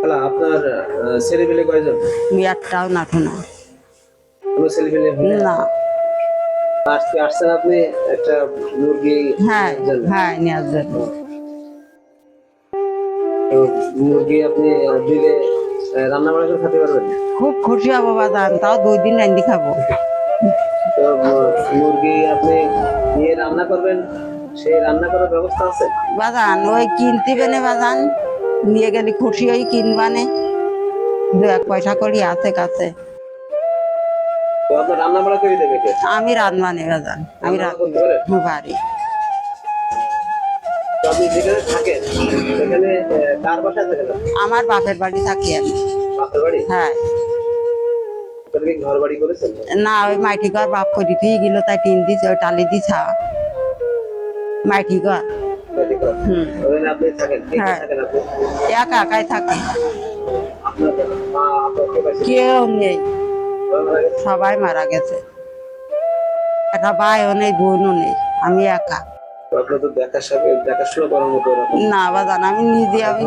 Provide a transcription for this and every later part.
খালা আপনার ছেলে পেলে কয়জন? আমি না। শোনা কোনো ছেলে পেলে না। আজকে আসছেন আপনি একটা মুরগি হ্যাঁ জন্য। হ্যাঁ নেওয়ার জন্য। মুরগি আপনি দিলে রান্না বান্না করে খেতে পারবেন? খুব খুশি হব বাজান তাও দুই দিন রান্দি খাব। তো মুরগি আপনি নিয়ে রান্না করবেন? সেই রান্না করার ব্যবস্থা আছে? বাজান ওই কিনতে বেনে বাজান নিয়ে গেলে খুশি হই কিনবানে। দু এক পয়সা করি আছে কাছে। আপনার রান্না করে আমি আমি রান্না আপনি? আমার বাপের বাড়ি থাকি আমি। হ্যাঁ। বাড়ি না ওই মাইটি ঘর বাপ করে দিয়ে গেল তাই টিন দিছে ওই টালি দিছা। মাইটি ঘর। হ্যাঁ। একা একাই থাকি। কেউ নেই। সবাই? মারা গেছে। একটা ভাইও নেই বোনও নেই। আমি একা। না বাজান আমি নিজে আমি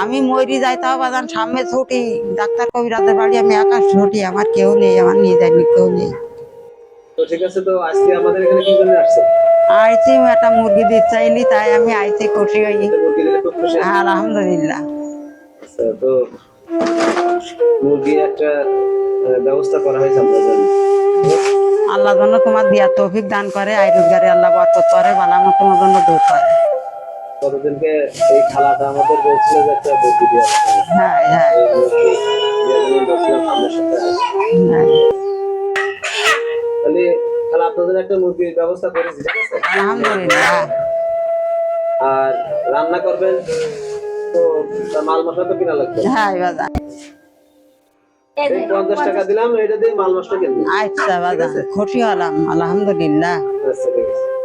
আমি মরি যাই তাও বাজান সামনে ছুটি। ডাক্তার কবিরাজের বাড়ি আমি একা ছুটি। আমার কেউ নেই আমার নিয়ে যায়নি কেউ নেই। তো ঠিক আছে তো আজকে আমাদের এখানে কি জন্য আসছে আইসি একটা মুরগি দিতে চাইলি তাই আমি আইসি খুশি হই আলহামদুলিল্লাহ। আচ্ছা, তো একটা ব্যবস্থা করা হয়েছে আমরা আল্লাহ যেন তোমার দিয়া তৌফিক দান করে আই রোজগারে আল্লাহ বরকত করে বালা মতো তোমার জন্য দূর করে। কতদিনকে এই খালাটা আমাদের বলছিল যে একটা মুরগি দিয়ে হ্যাঁ হ্যাঁ এই মুরগি দিয়ে আমি বলছিলাম আপনার সাথে আসব। হ্যাঁ। তাহলে খালা আপনাদের একটা মুরগির ব্যবস্থা করেছি ঠিক আছে? আলহামদুলিল্লাহ। আর রান্না করবেন তো মাল মশলা তো কিনা লাগবে। হ্যাঁ পঞ্চাশ টাকা দিলাম এটা দিয়ে মাল মশলা কিনবেন আচ্ছা খুশি হলাম আলহামদুলিল্লাহ। আচ্ছা ঠিক আছে।